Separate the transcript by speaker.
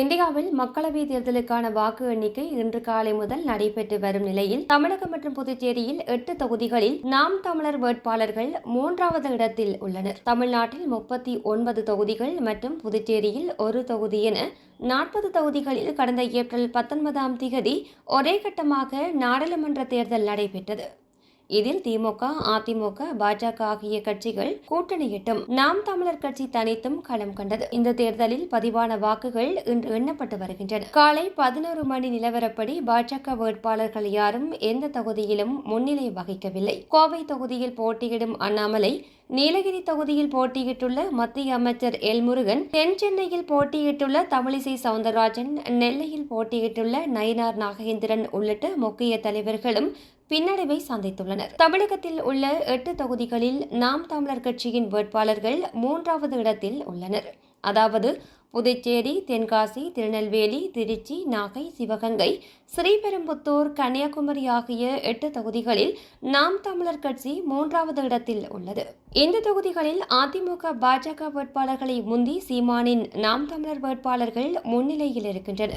Speaker 1: இந்தியாவில் மக்களவைத் தேர்தலுக்கான வாக்கு எண்ணிக்கை இன்று காலை முதல் நடைபெற்று வரும் நிலையில் தமிழகம் மற்றும் புதுச்சேரியில் எட்டு தொகுதிகளில் நாம் தமிழர் வேட்பாளர்கள் மூன்றாவது இடத்தில் உள்ளனர். தமிழ்நாட்டில் முப்பத்தி ஒன்பது தொகுதிகள் மற்றும் புதுச்சேரியில் ஒரு தொகுதி என நாற்பது தொகுதிகளில் கடந்த ஏப்ரல் பத்தொன்பதாம் திகதி ஒரே கட்டமாக நாடாளுமன்ற தேர்தல் நடைபெற்றது. இதில் திமுக அதிமுக பாஜக ஆகிய கட்சிகள் கூட்டணியிட்டும் நாம் தமிழர் கட்சி தனித்தும் களம் கண்டது. இந்த தேர்தலில் பதிவான வாக்குகள் இன்று எண்ணப்பட்டு வருகின்றன. காலை பதினோரு மணி நிலவரப்படி பாஜக வேட்பாளர்கள் யாரும் எந்த தொகுதியிலும் முன்னிலை வகிக்கவில்லை. கோவை தொகுதியில் போட்டியிடும் அண்ணாமலை நீலகிரி தொகுதியில் போட்டியிட்டுள்ள மத்திய அமைச்சர் எல் முருகன் தென் சென்னையில் போட்டியிட்டுள்ள தமிழிசை சவுந்தரராஜன் நெல்லையில் போட்டியிட்டுள்ள நயினார் நாகேந்திரன் உள்ளிட்ட முக்கிய தலைவர்களும் பின்னடைவை சந்தித்துள்ளனர். தமிழகத்தில் உள்ள எட்டு தொகுதிகளில் நாம் தமிழர் கட்சியின் வேட்பாளர்கள் மூன்றாவது இடத்தில் உள்ளனர். அதாவது புதுச்சேரி தென்காசி திருநெல்வேலி திருச்சி நாகை சிவகங்கை ஸ்ரீபெரும்புத்தூர் கன்னியாகுமரி ஆகிய எட்டு தொகுதிகளில் நாம் தமிழர் கட்சி மூன்றாவது இடத்தில் உள்ளது. இந்த தொகுதிகளில் அதிமுக பாஜக வேட்பாளர்களை முந்தி சீமானின் நாம் தமிழர் வேட்பாளர்கள் முன்னிலையில் இருக்கின்றனர்.